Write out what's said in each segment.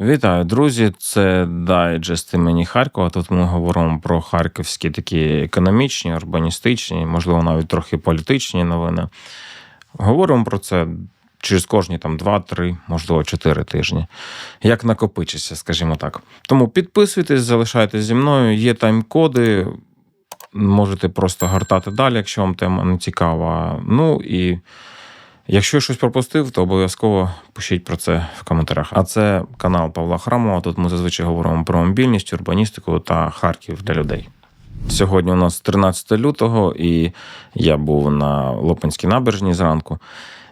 Вітаю, друзі! Це дайджест імені Харкова. Тут ми говоримо про харківські такі економічні, урбаністичні, можливо, навіть трохи політичні новини. Говоримо про це через кожні там 2-3, можливо, 4 тижні. Як накопичиться, скажімо так. Тому підписуйтесь, залишайтесь зі мною. Є тайм-коди. Можете просто гортати далі, якщо вам тема не цікава. Ну і. Якщо щось пропустив, то обов'язково пишіть про це в коментарях. А це канал Павла Храмова. Тут ми зазвичай говоримо про мобільність, урбаністику та Харків для людей. Сьогодні у нас 13 лютого, і я був на Лопанській набережній зранку.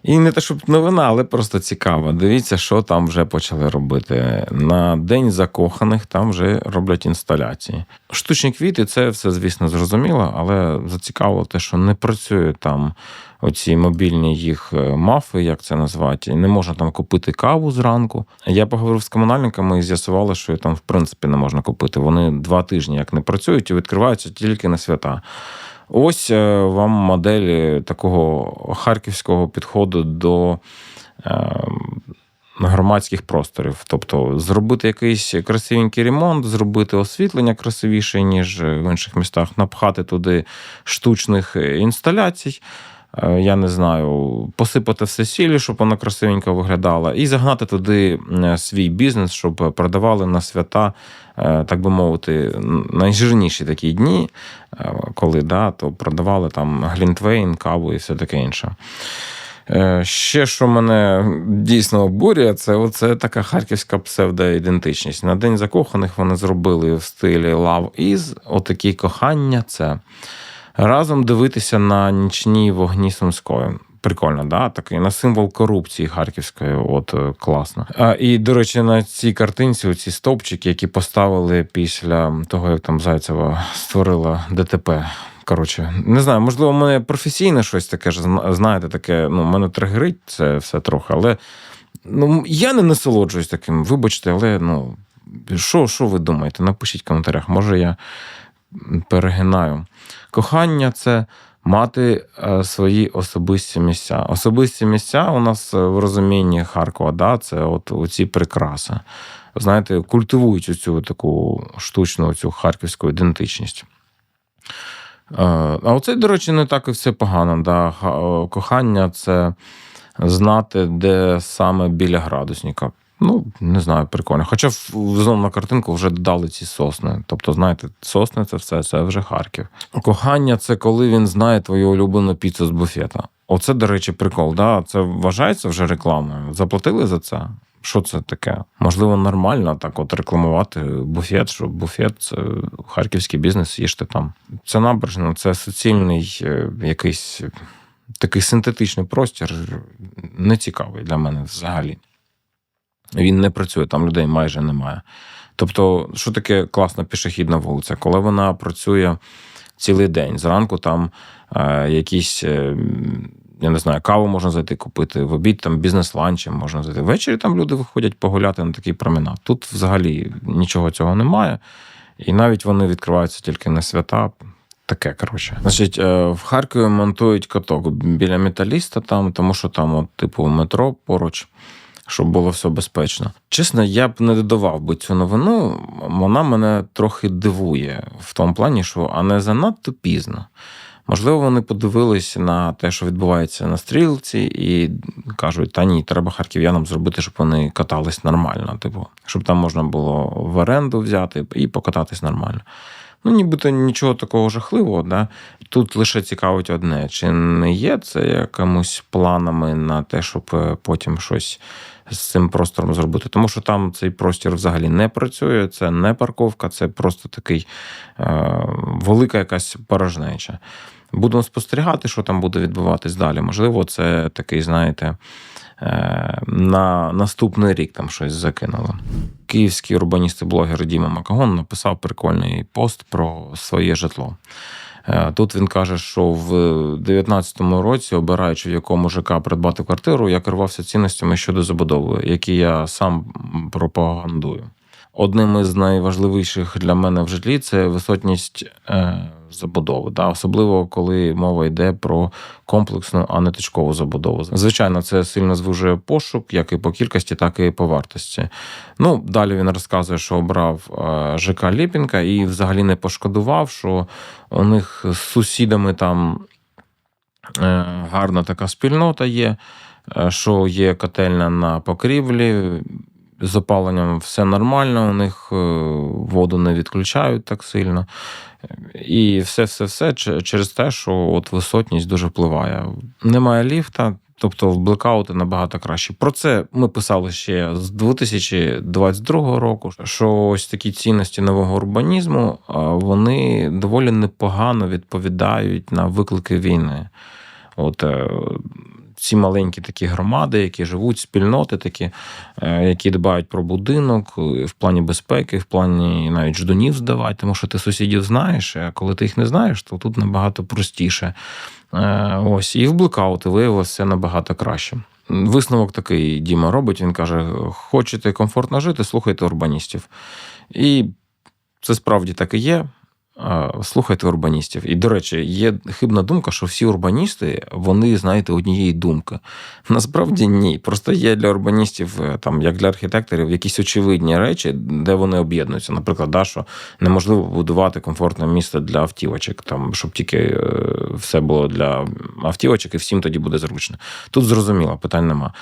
І не те, щоб новина, але просто цікаво. Дивіться, що там вже почали робити. На День закоханих там вже роблять інсталяції. Штучні квіти, це все, звісно, зрозуміло, але зацікавило те, що не працює там оці мобільні їх е, мафи, як це назвати. Не можна там купити каву зранку. Я поговорив з комунальниками і з'ясували, що там в принципі не можна купити. Вони два тижні як не працюють і відкриваються тільки на свята. Ось е, вам модель такого харківського підходу до е, громадських просторів. Тобто зробити якийсь красивенький ремонт, зробити освітлення красивіше, ніж в інших містах, напхати туди штучних інсталяцій. Е, я не знаю, посипати все сілі, щоб воно красивенько виглядало, і загнати туди свій бізнес, щоб продавали на свята, так би мовити, найжирніші такі дні, е, коли да, то продавали там глінтвейн, каву і все таке інше. Ще, що мене дійсно обурює, це оце така харківська псевдоідентичність. На День закоханих вони зробили в стилі Love is, отакі кохання. це разом дивитися на нічні вогні Сумської. Прикольно, да? Такий на символ корупції харківської, от е, класно. А, І, до речі, на цій картинці оці стовпчики, які поставили після того, як там Зайцева створила ДТП. Коротше, не знаю, можливо, в мене професійне щось таке ж, знаєте, таке, ну, мене тригерить це все трохи, але ну, я не насолоджуюсь таким, вибачте, але ну, що що ви думаєте? Напишіть в коментарях, може я перегинаю. Кохання це мати е, свої особисті місця. Особисті місця у нас в розумінні Харкова, да, це от оці прикраси. Знаєте, культивують цю таку штучну цю харківську ідентичність. Е, а оце, до речі, не так і все погано. Да. Кохання це знати, де саме біля градусника. Ну, не знаю, прикольно. Хоча знову на картинку вже додали ці сосни. Тобто, знаєте, сосни це все, це вже Харків. Кохання це коли він знає твою улюблену піцу з буфета. Оце, до речі, прикол. Да? Це вважається вже рекламою. Заплатили за це? Що це таке? Можливо, нормально так от рекламувати буфет, що буфет це харківський бізнес, їжте там. Це набережно, це суцільний е, якийсь такий синтетичний простір, нецікавий для мене взагалі. Він не працює, там людей майже немає. Тобто, що таке класна пішохідна вулиця? Коли вона працює цілий день, зранку там е, якісь. Е, я не знаю, каву можна зайти купити, в обід там бізнес-ланчем можна зайти. Ввечері там люди виходять погуляти на такий променад. Тут взагалі нічого цього немає. І навіть вони відкриваються тільки на свята. Таке, коротше. Значить, е, в Харкові монтують каток біля металіста, там, тому що там, от, типу, метро поруч щоб було все безпечно. Чесно, я б не додавав би цю новину. Вона мене трохи дивує в тому плані, що а не занадто пізно. Можливо, вони подивилися на те, що відбувається на стрілці, і кажуть, та ні, треба харків'янам зробити, щоб вони катались нормально. Типу, щоб там можна було в оренду взяти і покататись нормально. Ну, нібито нічого такого жахливого, да? Тут лише цікавить одне: чи не є це якимось планами на те, щоб е, потім щось з цим простором зробити. Тому що там цей простір взагалі не працює, це не парковка, це просто такий е, велика якась порожнеча. Будемо спостерігати, що там буде відбуватись далі. Можливо, це такий, знаєте, е, на наступний рік там щось закинуло. Київський урбаніст і блогер Діма Макагон написав прикольний пост про своє житло. Е, тут він каже, що в 2019 році, обираючи в якому ЖК придбати квартиру, я керувався цінностями щодо забудови, які я сам пропагандую. Одним із найважливіших для мене в житлі це висотність забудови, да? особливо коли мова йде про комплексну, а не точкову забудову. Звичайно, це сильно звужує пошук, як і по кількості, так і по вартості. Ну, далі він розказує, що обрав е, ЖК Ліпінка і взагалі не пошкодував, що у них з сусідами там е, гарна така спільнота є, е, що є котельня на покрівлі. З опаленням все нормально, у них е, воду не відключають так сильно. І все-все-все через те, що от висотність дуже впливає. Немає ліфта, тобто в блекаути набагато краще. Про це ми писали ще з 2022 року. Що ось такі цінності нового урбанізму вони доволі непогано відповідають на виклики війни. От е, ці маленькі такі громади, які живуть, спільноти такі, е, які дбають про будинок е, в плані безпеки, в плані навіть ждунів здавати, тому що ти сусідів знаєш, а коли ти їх не знаєш, то тут набагато простіше. Е, Ось, і в блекаути виявилося набагато краще. Висновок такий Діма робить. Він каже: хочете комфортно жити, слухайте урбаністів. І це справді так і є. Слухайте урбаністів. І, до речі, є хибна думка, що всі урбаністи, вони, знаєте, однієї думки. Насправді ні. Просто є для урбаністів, е, там, як для архітекторів, якісь очевидні речі, де вони об'єднуються. Наприклад, да, що неможливо будувати комфортне місце для автівочок, там, щоб тільки е, все було для автівочок, і всім тоді буде зручно. Тут зрозуміло, питань нема.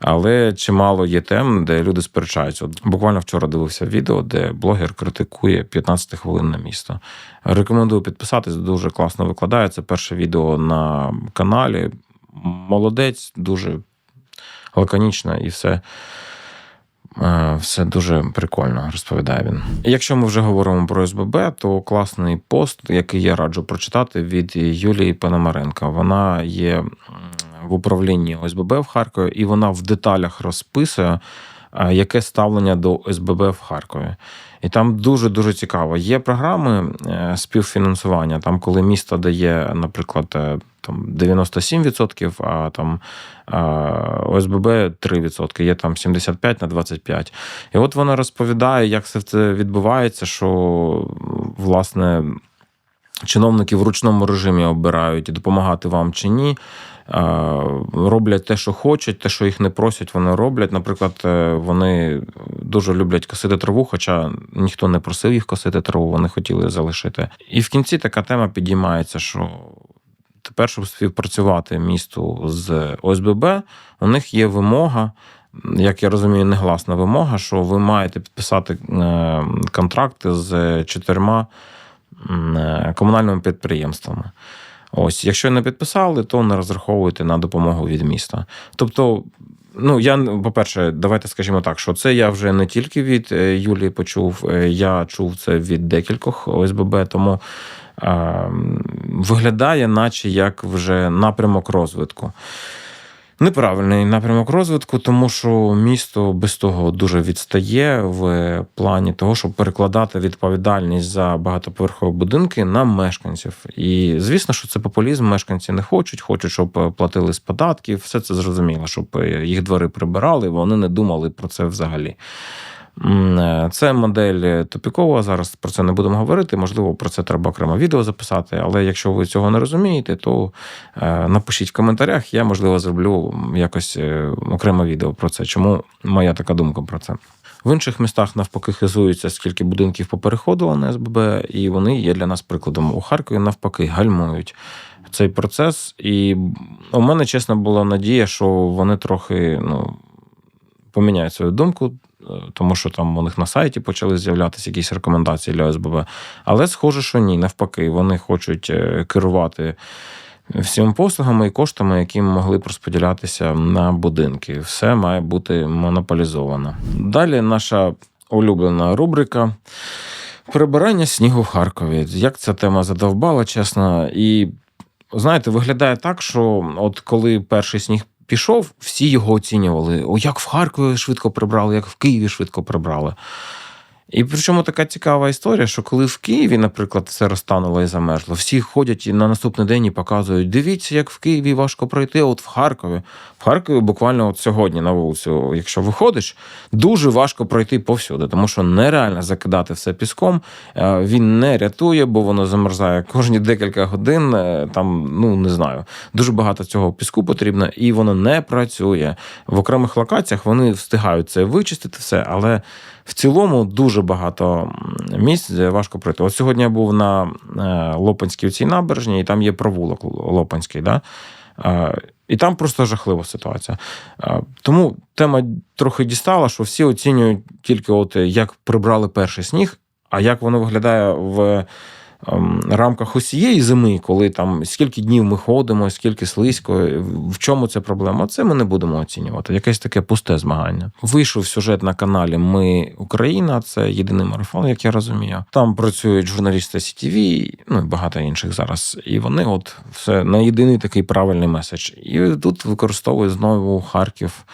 Але чимало є тем, де люди сперечаються. От буквально вчора дивився відео, де блогер критикує 15 хвилин на місто. Рекомендую підписатись, дуже класно викладає. Це перше відео на каналі. Молодець, дуже лаконічно і все. Е, Все дуже прикольно, розповідає він. Якщо ми вже говоримо про СББ, то класний пост, який я раджу прочитати від Юлії Пономаренка. Вона є в управлінні ОСББ в Харкові, і вона в деталях розписує, е, яке ставлення до ОСББ в Харкові. І там дуже дуже цікаво. Є програми е, співфінансування, там, коли місто дає, наприклад, е, там 97%, а там е, ОСББ 3%, є там 75 на 25. І от вона розповідає, як все це відбувається, що власне. Чиновники в ручному режимі обирають допомагати вам чи ні. Е, Роблять те, що хочуть, те, що їх не просять, вони роблять. Наприклад, е, вони дуже люблять косити траву, хоча ніхто не просив їх косити траву, вони хотіли залишити. І в кінці така тема підіймається, що тепер, щоб співпрацювати місту з ОСББ, у них є вимога. Як я розумію, негласна вимога, що ви маєте підписати е, контракти з чотирма комунальними підприємствами. Ось, якщо не підписали, то не розраховуйте на допомогу від міста. Тобто, ну я по-перше, давайте скажімо так, що це я вже не тільки від е, Юлії почув, е, я чув це від декількох ОСББ, тому е, виглядає, наче як вже напрямок розвитку. Неправильний напрямок розвитку, тому що місто без того дуже відстає в плані того, щоб перекладати відповідальність за багатоповерхові будинки на мешканців. І звісно, що це популізм. Мешканці не хочуть, хочуть, щоб платили з податків. Все це зрозуміло, щоб їх двори прибирали. Вони не думали про це взагалі. М, Це модель тупікова. Зараз про це не будемо говорити. Можливо, про це треба окремо відео записати. Але якщо ви цього не розумієте, то е, напишіть в коментарях. Я, можливо, зроблю якось е, окреме відео про це. Чому моя така думка про це? В інших містах навпаки хизуються, скільки будинків попереходило на СББ, і вони є для нас прикладом. У Харкові навпаки гальмують цей процес. І у мене, чесно, була надія, що вони трохи ну, поміняють свою думку, е, тому що там у них на сайті почали з'являтися якісь рекомендації для ОСББ. Але схоже, що ні, навпаки, вони хочуть е, керувати всіма послугами і коштами, які могли б розподілятися на будинки. Все має бути монополізовано. Далі наша улюблена рубрика. Прибирання снігу в Харкові. Як ця тема задовбала, чесно. І знаєте, виглядає так, що от коли перший сніг пішов, всі його оцінювали. О, як в Харкові швидко прибрали, як в Києві швидко прибрали. І причому така цікава історія, що коли в Києві, наприклад, все розтануло і замерзло, всі ходять і на наступний день і показують: дивіться, як в Києві важко пройти. От в Харкові. В Харкові буквально от сьогодні на вулицю, якщо виходиш, дуже важко пройти повсюди, тому що нереально закидати все піском. Е, Він не рятує, бо воно замерзає кожні декілька годин. е, Там, ну не знаю, дуже багато цього піску потрібно, і воно не працює. В окремих локаціях вони встигають це вичистити все, але в цілому дуже багато місць, де важко пройти. От сьогодні я був на е, Лопанській цій набережні, і там є провулок Лопанський. Да? Е, І там просто жахлива ситуація. Е, Тому тема трохи дістала, що всі оцінюють тільки, от як прибрали перший сніг, а як воно виглядає в рамках усієї зими, коли там скільки днів ми ходимо, скільки слизько, в чому це проблема? Це ми не будемо оцінювати. Якесь таке пусте змагання. Вийшов сюжет на каналі Ми Україна, це єдиний марафон, як я розумію. Там працюють журналісти CTV, ну і багато інших зараз. І вони, от все на єдиний такий правильний меседж. І тут використовують знову Харків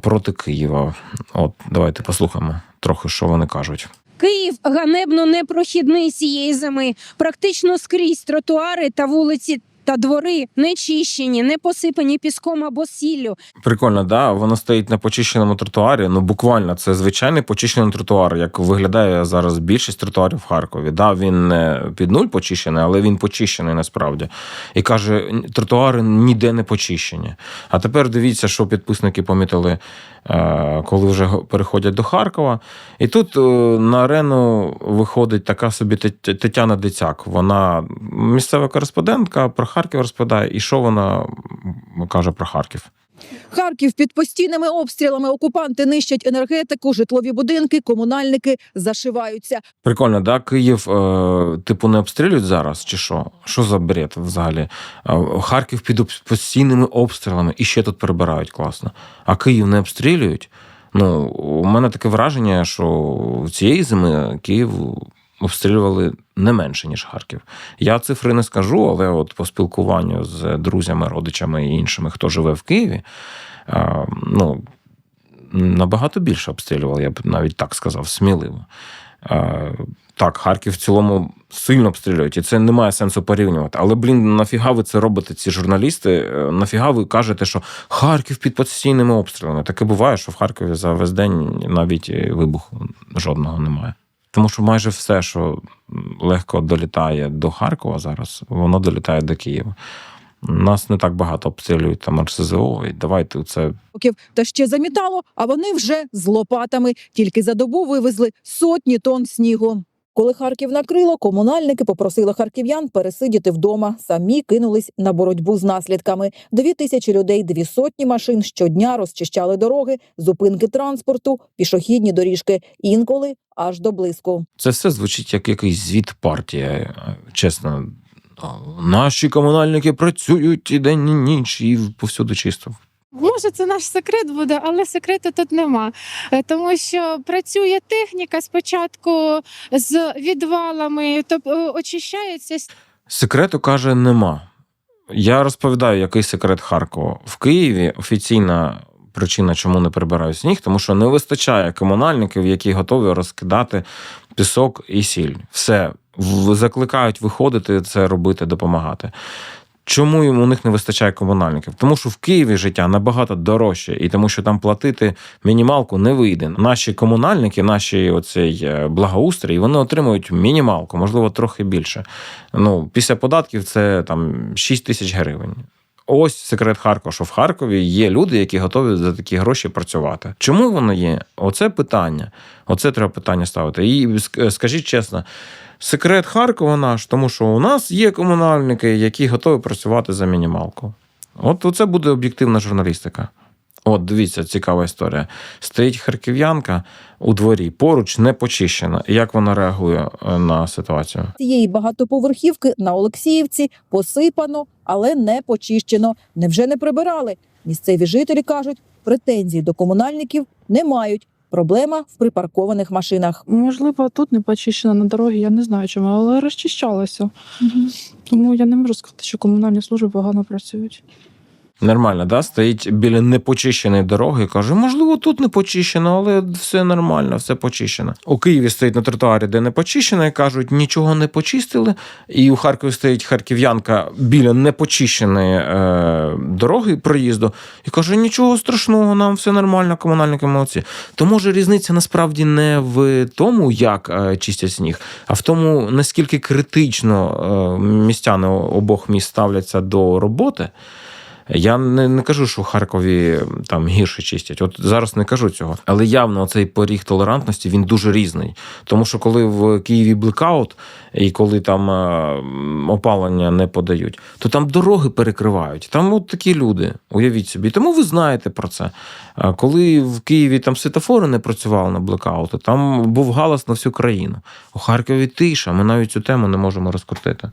проти Києва. От давайте послухаємо трохи, що вони кажуть. Київ ганебно непрохідний цієї зими. Практично скрізь тротуари та вулиці та двори не чищені, не посипані піском або сіллю. Прикольно, да. Воно стоїть на почищеному тротуарі. Ну буквально це звичайний почищений тротуар, як виглядає зараз більшість тротуарів в Харкові. Да, він не під нуль почищений, але він почищений насправді. І каже, тротуари ніде не почищені. А тепер дивіться, що підписники помітили, е, коли вже переходять до Харкова. І тут е, на арену виходить така собі Тетяна Дицяк. Вона місцева кореспондентка Харків розповідає, і що вона каже про Харків. Харків під постійними обстрілами окупанти нищать енергетику, житлові будинки, комунальники зашиваються. Прикольно, да? Київ, е, типу, не обстрілюють зараз, чи що? Що за бред взагалі? Е, Харків під постійними обстрілами і ще тут перебирають класно. А Київ не обстрілюють. Ну, у мене таке враження, що цієї зими Київ обстрілювали не менше, ніж Харків. Я цифри не скажу, але от по спілкуванню з друзями, родичами і іншими, хто живе в Києві, ну, набагато більше обстрілювали, я б навіть так сказав, сміливо. Так, Харків в цілому сильно обстрілюють, і це немає сенсу порівнювати. Але, блін, нафіга ви це робите, ці журналісти? Е, Нафіга ви кажете, що Харків під постійними обстрілами? Таке буває, що в Харкові за весь день навіть вибуху жодного немає. Тому що майже все, що легко долітає до Харкова зараз, воно долітає до Києва. Нас не так багато обстрілюють там РСЗО, і давайте це та ще замітало, а вони вже з лопатами. Тільки за добу вивезли сотні тонн снігу. Коли Харків накрило, комунальники попросили харків'ян пересидіти вдома. Самі кинулись на боротьбу з наслідками. Дві тисячі людей, дві сотні машин щодня розчищали дороги, зупинки транспорту, пішохідні доріжки, інколи аж до блиску. Це все звучить як якийсь звіт партії. Чесно, наші комунальники працюють і день, і ніч, і повсюди чисто. Може, це наш секрет буде, але секрету тут нема. Е, Тому що працює техніка спочатку з відвалами, тобто очищається Секрету каже, нема. Я розповідаю, який секрет Харкова. В Києві офіційна причина, чому не прибирають сніг, тому що не вистачає комунальників, які готові розкидати пісок і сіль. Все закликають виходити це робити, допомагати. Чому їм у них не вистачає комунальників? Тому що в Києві життя набагато дорожче, і тому що там платити мінімалку не вийде. Наші комунальники, наші оцей е, благоустрій, вони отримують мінімалку, можливо, трохи більше. Ну, після податків це там 6 тисяч гривень. Ось секрет Харкова, що в Харкові є люди, які готові за такі гроші працювати. Чому воно є? Оце питання. Оце треба питання ставити. І скажіть чесно, секрет Харкова наш, тому що у нас є комунальники, які готові працювати за мінімалку. От це буде об'єктивна журналістика. От, дивіться, цікава історія. Стоїть харків'янка у дворі, поруч не почищена. Як вона реагує е, на ситуацію? Цієї багатоповерхівки на Олексіївці посипано, але не почищено. Невже не прибирали? Місцеві жителі кажуть, претензій до комунальників не мають. Проблема в припаркованих машинах. Можливо, тут не почищено на дорогі, я не знаю чому, але розчищалося. Тому я не можу сказати, що комунальні служби погано працюють. Нормально, да? Стоїть біля непочищеної дороги каже, можливо, тут не почищено, але все нормально, все почищено. У Києві стоїть на тротуарі, де не почищено, і кажуть, нічого не почистили. І у Харкові стоїть харків'янка біля непочищеної е, дороги проїзду і каже, нічого страшного, нам все нормально, комунальники молодці. То може різниця насправді не в тому, як е, чистять сніг, а в тому, наскільки критично е, містяни обох міст ставляться до роботи. Я не, не кажу, що в Харкові там гірше чистять. От зараз не кажу цього. Але явно цей поріг толерантності він дуже різний. Тому що коли в Києві блекаут, і коли там е, опалення не подають, то там дороги перекривають. Там от такі люди. Уявіть собі. Тому ви знаєте про це. Коли в Києві там світофори не працювали на блекаути, там був галас на всю країну. У Харкові тиша. Ми навіть цю тему не можемо розкрутити.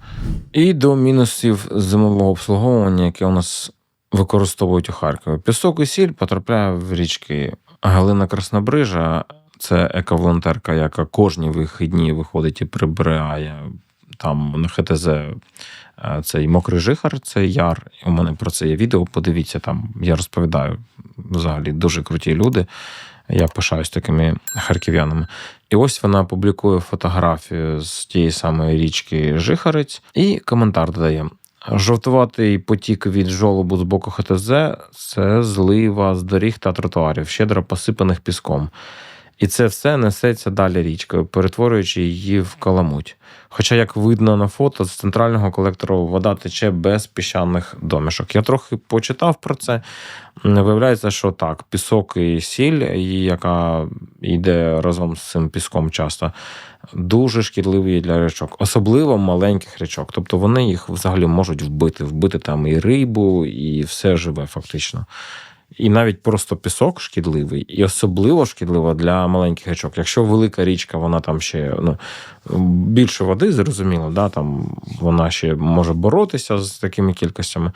І до мінусів зимового обслуговування, яке у нас використовують у Харкові. Пісок і сіль потрапляє в річки. Галина Краснобрижа це ековолонтерка, яка кожні вихідні виходить і прибирає там на ХТЗ. е, Цей мокрий жихар, це яр. У мене про це є відео. Подивіться там. Я розповідаю взагалі дуже круті люди. Я пишаюсь такими харків'янами. І ось вона публікує фотографію з тієї самої річки Жихарець і коментар додає: Жовтуватий потік від жолобу з боку ХТЗ це злива з доріг та тротуарів, щедро посипаних піском. І це все несеться далі річкою, перетворюючи її в каламуть. Хоча, як видно на фото, з центрального колектору вода тече без піщаних домішок. Я трохи почитав про це. Виявляється, що так, пісок і сіль, яка йде разом з цим піском часто, дуже шкідливі для річок, особливо маленьких річок. Тобто вони їх взагалі можуть вбити, вбити там і рибу, і все живе фактично. І навіть просто пісок шкідливий, і особливо шкідливо для маленьких річок. Якщо велика річка, вона там ще ну, більше води, зрозуміло, да, там вона ще може боротися з такими кількостями.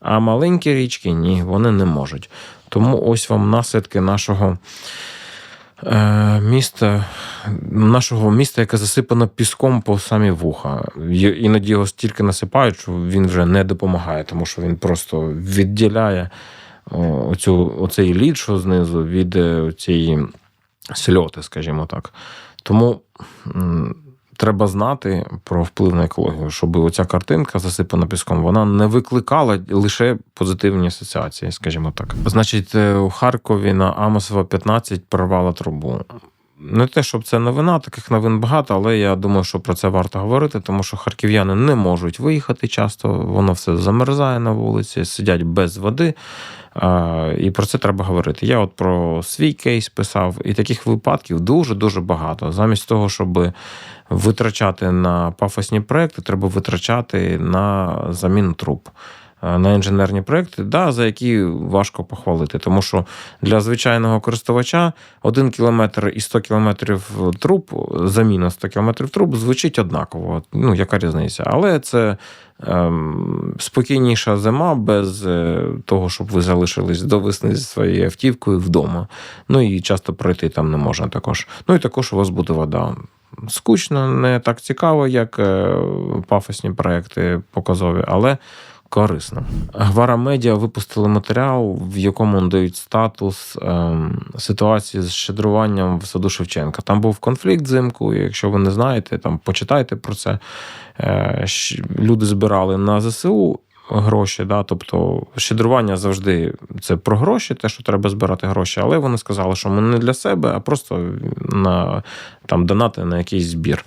А маленькі річки ні, вони не можуть. Тому ось вам наслідки нашого е, міста, нашого міста, яке засипано піском по самі вуха. Іноді його стільки насипають, що він вже не допомагає, тому що він просто відділяє оцю, оцей лід, що знизу, від е, цієї сльоти, скажімо так. Тому треба знати про вплив на екологію, щоб оця картинка засипана піском, вона не викликала лише позитивні асоціації, скажімо так. Значить, е, у Харкові на Амосова 15 прорвала трубу. Не те, щоб це новина, таких новин багато, але я думаю, що про це варто говорити, тому що харків'яни не можуть виїхати часто, воно все замерзає на вулиці, сидять без води. І про це треба говорити. Я от про свій кейс писав, і таких випадків дуже-дуже багато. Замість того, щоб витрачати на пафосні проекти, треба витрачати на заміну труб. На інженерні проекти, да, за які важко похвалити. Тому що для звичайного користувача 1 кілометр і 100 кілометрів труб, заміна 100 кілометрів труб звучить однаково. Ну, яка різниця? Але це спокійніша зима без е, того, щоб ви залишились до весни зі своєю автівкою вдома. Ну і часто пройти там не можна також. Ну і також у вас буде вода. Скучно, не так цікаво, як е, пафосні проекти показові, але корисно. Гвара Медіа випустили матеріал, в якому дають статус ем, ситуації з щедруванням в саду Шевченка. Там був конфлікт взимку, якщо ви не знаєте, там почитайте про це. Е, люди збирали на ЗСУ. Гроші, да, тобто щедрування завжди це про гроші, те, що треба збирати гроші, але вони сказали, що ми не для себе, а просто на там донати на якийсь збір.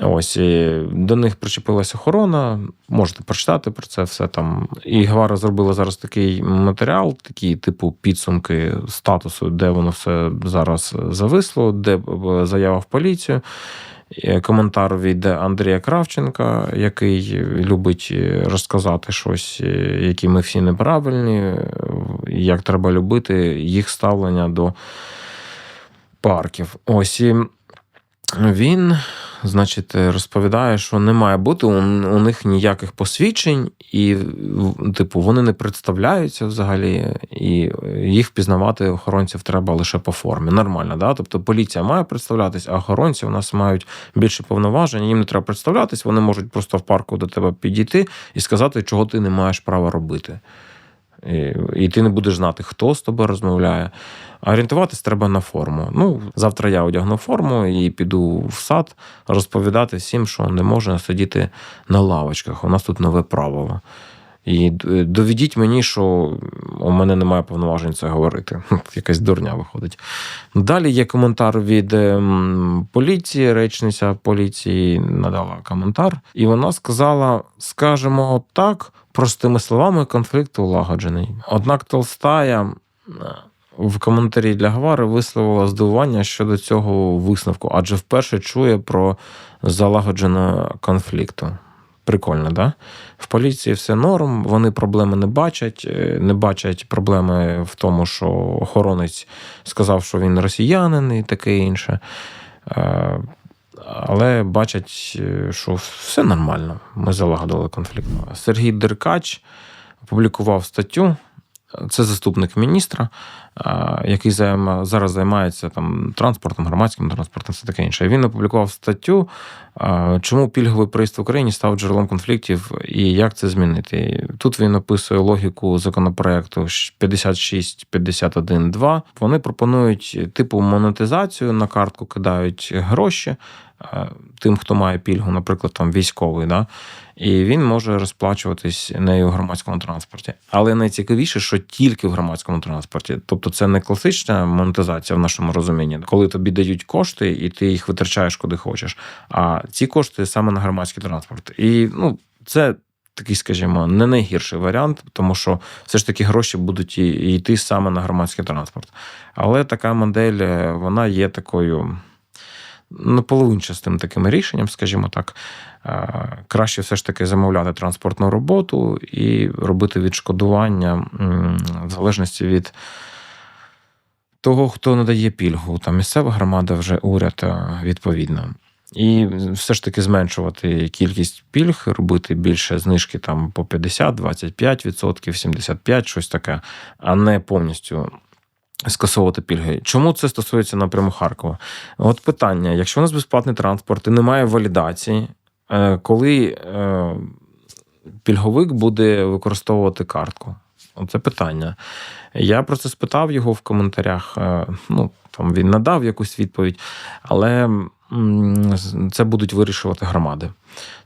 Ось і до них причепилася охорона. Можете прочитати про це все там. І Гвара зробила зараз такий матеріал, такі типу підсумки статусу, де воно все зараз зависло, де е, заява в поліцію. Е, Коментар від Андрія Кравченка, який любить розказати щось, е, які ми всі неправильні, е, як треба любити їх ставлення до парків. Ось і він, значить, розповідає, що не має бути у, у них ніяких посвідчень, і, типу, вони не представляються взагалі, і їх впізнавати охоронців треба лише по формі. Нормально, да? Тобто поліція має представлятись, а охоронці у нас мають більше повноважень, їм не треба представлятись, вони можуть просто в парку до тебе підійти і сказати, чого ти не маєш права робити. І, ти не будеш знати, хто з тобою розмовляє. Орієнтуватись треба на форму. Ну, завтра я одягну форму і піду в сад розповідати всім, що не можна сидіти на лавочках. У нас тут нове правило. І д- доведіть мені, що у мене немає повноважень це говорити. Якась дурня виходить. Далі є коментар від ем, поліції, речниця поліції надала коментар, і вона сказала: скажемо так, простими словами, конфлікт улагоджений. Однак Толстая е, в коментарі для Гвари висловила здивування щодо цього висновку, адже вперше чує про залагоджену конфлікту. Прикольно, да? В поліції все норм, вони проблеми не бачать, е, не бачать проблеми в тому, що охоронець сказав, що він росіянин і таке інше. Але бачать, е, що все нормально. Ми залагодили конфлікт. Сергій Деркач опублікував статтю. Це заступник міністра, е, який зараз займається там транспортом, громадським транспортом, все таке інше. Він опублікував статтю, е, чому пільговий проїзд в Україні став джерелом конфліктів і як це змінити. Тут він описує логіку законопроекту 56.51.2. Вони пропонують типу монетизацію на картку, кидають гроші тим, хто має пільгу, наприклад, там військовий, да, і він може розплачуватись нею в громадському транспорті. Але найцікавіше, що тільки в громадському транспорті. Тобто, це не класична монетизація в нашому розумінні, коли тобі дають кошти, і ти їх витрачаєш куди хочеш. А ці кошти саме на громадський транспорт. І ну, це. Такий, скажімо, не найгірший варіант, тому що все ж таки гроші будуть йти саме на громадський транспорт. Але така модель е, вона є такою наполовинчастим таким рішенням, скажімо так. Е, Краще все ж таки замовляти транспортну роботу і робити відшкодування в залежності від того, хто надає пільгу. Там місцева громада, вже уряд е, відповідно. І все ж таки зменшувати кількість пільг, робити більше знижки там по 50, 25%, 75%, щось таке, а не повністю скасовувати пільги. Чому це стосується напряму Харкова? От питання: якщо у нас безплатний транспорт і немає валідації, е, коли е, пільговик буде використовувати картку? Оце питання. Я про це спитав його в коментарях. е, Ну, там він надав якусь відповідь, але це будуть вирішувати громади.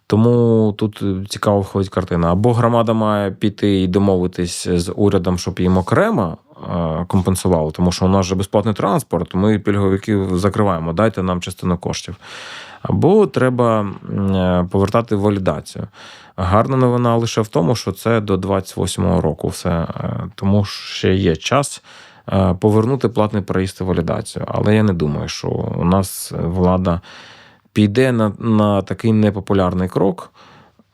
Тому тут цікаво входить картина. Або громада має піти і домовитись з урядом, щоб їм окремо е, компенсували, тому що у нас же безплатний транспорт, ми пільговиків закриваємо, дайте нам частину коштів. Або треба е, повертати валідацію. Гарна новина лише в тому, що це до 28-го року все, е, тому ще є час повернути платний проїзд і валідацію. Але я не думаю, що у нас влада піде на, на такий непопулярний крок.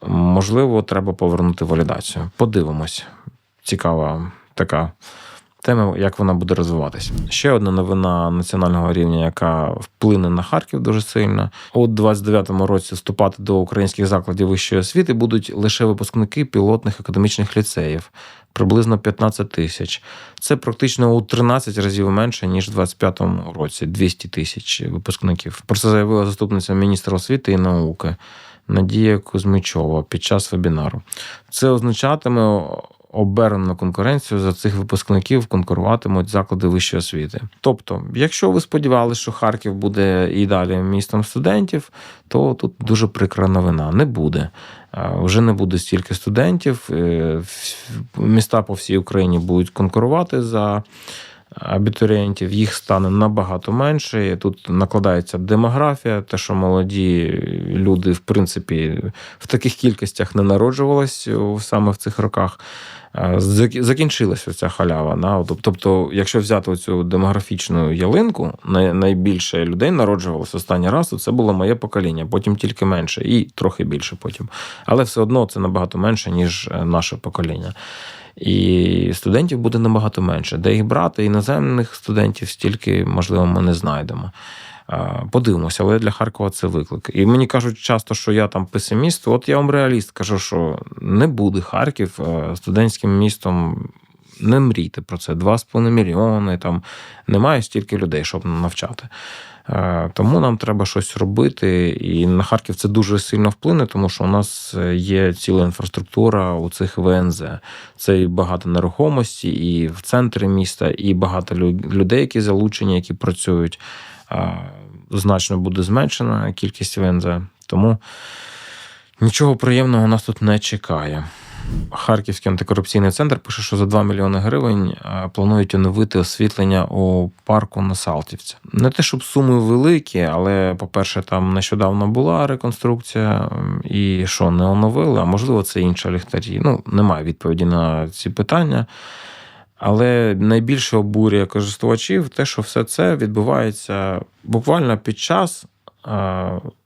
Можливо, треба повернути валідацію. Подивимось. Цікава така тема, як вона буде розвиватися. Ще одна новина національного рівня, яка вплине на Харків дуже сильно. У 29-му році вступати до українських закладів вищої освіти будуть лише випускники пілотних академічних ліцеїв. Приблизно 15 тисяч. Це практично у 13 разів менше, ніж в 25-му році 200 тисяч випускників. Про це заявила заступниця міністра освіти і науки Надія Кузьмичова під час вебінару. Це означатиме обернену конкуренцію за цих випускників конкуруватимуть заклади вищої освіти. Тобто, якщо ви сподівалися, що Харків буде і далі містом студентів, то тут дуже прикра новина. Не буде. Е, Вже не буде стільки студентів. Е, Міста по всій Україні будуть конкурувати за абітурієнтів, їх стане набагато менше. Тут накладається демографія, те, що молоді люди, в принципі, в таких кількостях не народжувались саме в цих роках. Е, зак- Закінчилася ця халява. Тоб- Тобто, якщо взяти цю демографічну ялинку, найбільше людей народжувалося останній раз, то це було моє покоління, потім тільки менше, і трохи більше потім. Але все одно це набагато менше, ніж е, наше покоління. І студентів буде набагато менше. Де їх брати, іноземних студентів стільки, можливо, ми не знайдемо. Подивимося, але для Харкова це виклик. І мені кажуть часто, що я там песиміст. От я вам реаліст кажу, що не буде Харків е, студентським містом не мрійте про це. 2,5 мільйони, там немає стільки людей, щоб навчати. Е, Тому нам треба щось робити. І на Харків це дуже сильно вплине, тому що у нас е, є ціла інфраструктура у цих ВНЗ. Це і багато нерухомості, і в центрі міста, і багато людей, які залучені, які працюють. Значно буде зменшена кількість ВНЗ. Тому нічого приємного нас тут не чекає. Харківський антикорупційний центр пише, що за 2 мільйони гривень е, планують оновити освітлення у парку на Салтівці. Не те, щоб суми великі, але, по-перше, там нещодавно була реконструкція, і що не оновили, а можливо, це інші ліхтарі. Ну, немає відповіді на ці питання. Але найбільше обурює користувачів те, що все це відбувається буквально під час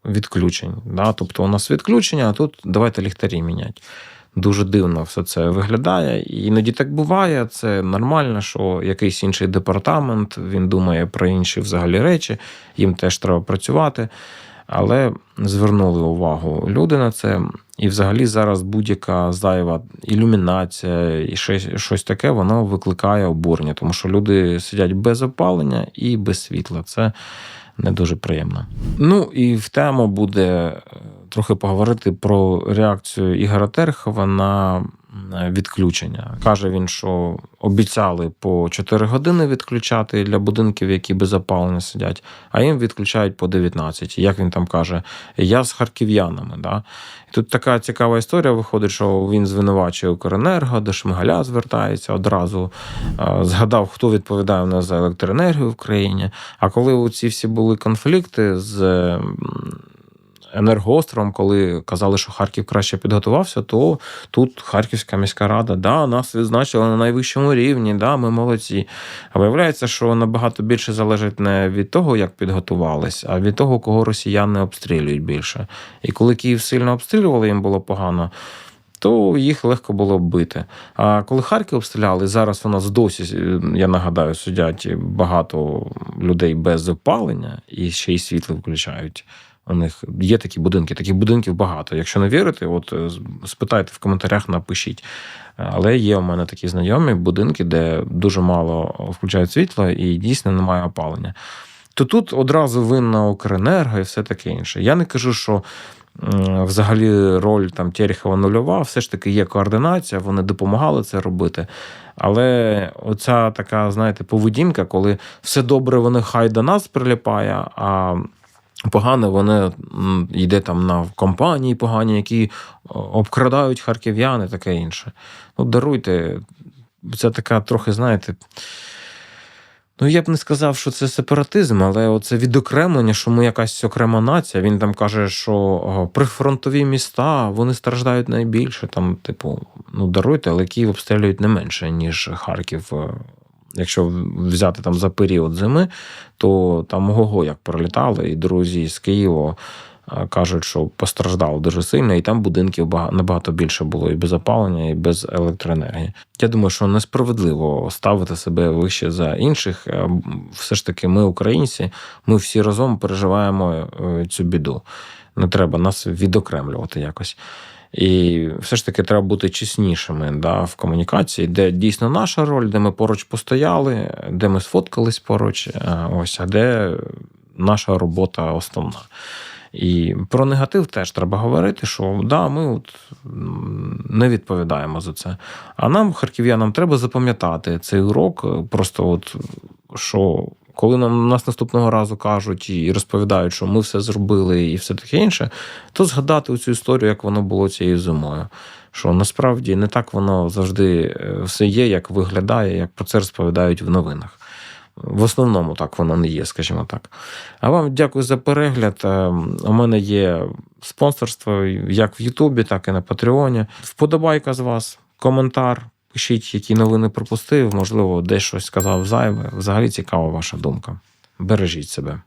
відключень. Да? Тобто у нас відключення, а тут давайте ліхтарі міняти. Дуже дивно все це виглядає. Іноді так буває. Це нормально, що якийсь інший департамент він думає про інші взагалі речі, їм теж треба працювати. Але звернули увагу люди на це. І взагалі зараз будь-яка зайва ілюмінація і щось, щось таке, воно викликає обурення, тому що люди сидять без опалення і без світла. Це не дуже приємно. Ну і в тему буде е, трохи поговорити про реакцію Ігора Терхова на відключення. Каже він, що обіцяли по 4 години відключати для будинків, які без опалення сидять, а їм відключають по 19. Як він там каже, я з харків'янами. Да? І тут така цікава історія виходить, що він звинувачує Укренерго, до Шмигаля звертається одразу. е, Згадав, хто відповідає у нас за електроенергію в країні. А коли ці всі були конфлікти з енергоостровом, коли казали, що Харків краще підготувався, то тут Харківська міська рада да, нас відзначила на найвищому рівні, да, ми молодці. А виявляється, що набагато більше залежить не від того, як підготувались, а від того, кого росіяни обстрілюють більше. І коли Київ сильно обстрілювали, їм було погано. То їх легко було бити. А коли Харків обстріляли, зараз у нас досі, я нагадаю, сидять багато людей без опалення і ще й світло включають. У них є такі будинки, таких будинків багато. Якщо не вірите, от е, спитайте в коментарях, напишіть. Але є у мене такі знайомі будинки, де дуже мало включають світло і дійсно немає опалення. То тут одразу винна Укренерго і все таке інше. Я не кажу, що взагалі роль там Терехова нульова, все ж таки є координація, вони допомагали це робити. Але оця така, знаєте, поведінка, коли все добре, вони хай до нас приліпає, а погане вони йде там на компанії погані, які о, обкрадають харків'яни, таке інше. Ну, даруйте, це така трохи, знаєте. Ну, я б не сказав, що це сепаратизм, але оце відокремлення, що ми якась окрема нація. Він там каже, що прифронтові міста вони страждають найбільше. Там, типу, ну даруйте, але Київ обстрілюють не менше, ніж Харків. Якщо взяти там за період зими, то там ого як пролітали, і друзі з Києва е, кажуть, що постраждало дуже сильно, і там будинків набагато більше було і без опалення, і без електроенергії. Я думаю, що несправедливо ставити себе вище за інших. Е, Все ж таки, ми, українці, ми всі разом переживаємо е, цю біду. Не треба нас відокремлювати якось. І все ж таки треба бути чеснішими да, в комунікації, де дійсно наша роль, де ми поруч постояли, де ми сфоткались поруч, е, ось, а де наша робота основна. І про негатив теж треба говорити, що да, ми от не відповідаємо за це. А нам, харків'янам, треба запам'ятати цей урок. Просто от що коли нам нас наступного разу кажуть і розповідають, що ми все зробили і все таке інше, то згадати цю історію, як воно було цією зимою. Що насправді не так воно завжди е, все є, як виглядає, як про це розповідають в новинах. В основному так воно не є, скажімо так. А вам дякую за перегляд. Е, У мене є спонсорство як в Ютубі, так і на Патреоні. Вподобайка з вас, коментар. Пишіть, які новини пропустив, можливо, десь щось сказав зайве. Взагалі цікава ваша думка. Бережіть себе.